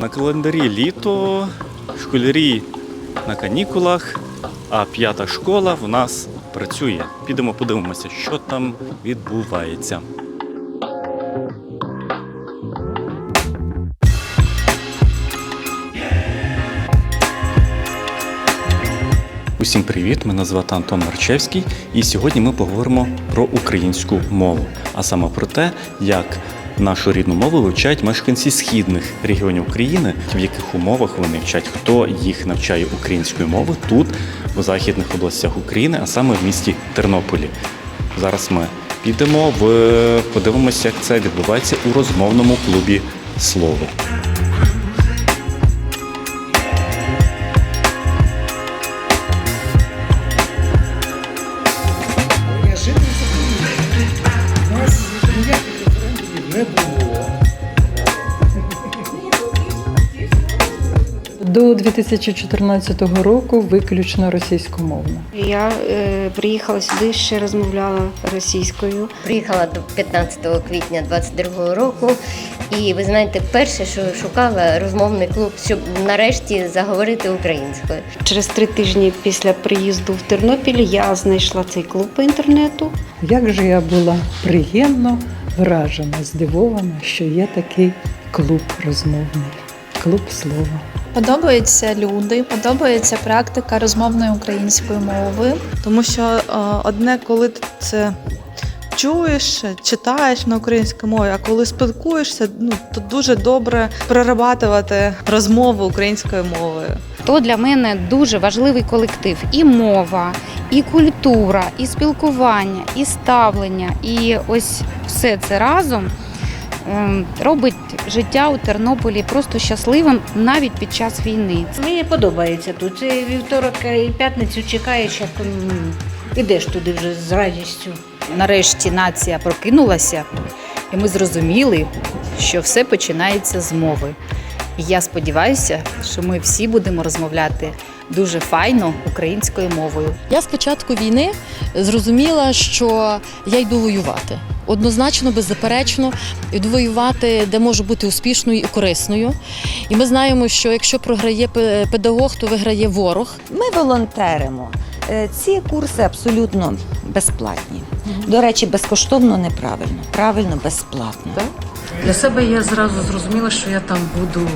На календарі літо, школярі на канікулах, а п'ята школа в нас працює. Підемо подивимося, що там відбувається. Усім привіт! Мене звати Антон Марчевський, і сьогодні ми поговоримо про українську мову, а саме про те, як нашу рідну мову вивчають мешканці східних регіонів України, в яких умовах вони вчать, хто їх навчає української мови тут, у західних областях України, а саме в місті Тернополі. Зараз ми підемо в подивимося, як це відбувається у розмовному клубі Слово. До 2014 року виключно російськомовно. Я е, приїхала сюди, ще розмовляла російською. Приїхала до 15 квітня 22 року, і ви знаєте, перше, що шукала розмовний клуб, щоб нарешті заговорити українською. Через три тижні після приїзду в Тернопіль я знайшла цей клуб по інтернету. Як же я була приємно вражена, здивована, що є такий клуб розмовний, клуб слова. Подобаються люди, подобається практика розмовної української мови. Тому що е, одне, коли ти це чуєш, читаєш на українській мові, а коли спілкуєшся, ну то дуже добре прорабатувати розмову українською мовою. то для мене дуже важливий колектив. І мова, і культура, і спілкування, і ставлення. І ось все це разом робить життя у Тернополі просто щасливим навіть під час війни. Мені подобається тут. Це вівторок і п'ятницю чекаєш, як ідеш туди вже з радістю. Нарешті нація прокинулася, і ми зрозуміли, що все починається з мови. І я сподіваюся, що ми всі будемо розмовляти дуже файно українською мовою. Я з початку війни зрозуміла, що я йду воювати. Однозначно, беззаперечно, відвоювати, де може бути успішною і корисною. І ми знаємо, що якщо програє пе- педагог, то виграє ворог. Ми волонтеримо. Е, Ці курси абсолютно безплатні. До речі, безкоштовно неправильно, правильно безплатно. Для себе я зразу зрозуміла, що я там буду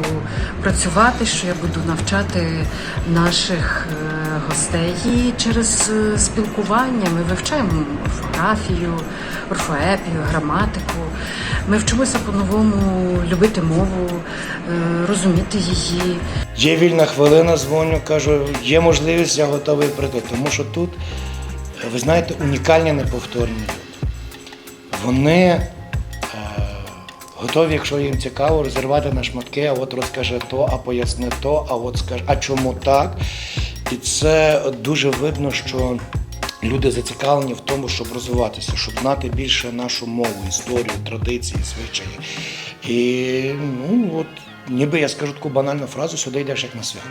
працювати, що я буду навчати наших е, гостей. І через е, спілкування ми вивчаємо орфографію, орфоепію, граматику. Ми вчимося по-новому любити мову, е, розуміти її. Є вільна хвилина, дзвоню, кажу, є можливість, я готовий прийти. Тому що тут, ви знаєте, унікальні неповторні люди. Вони готові, якщо їм цікаво, розірвати на шматки, а от розкаже то, а поясни то, а от скаже, а чому так? І це дуже видно, що люди зацікавлені в тому, щоб розвиватися, щоб знати більше нашу мову, історію, традиції, звичаї. І ну от ніби я скажу таку банальну фразу, сюди йдеш як на свято.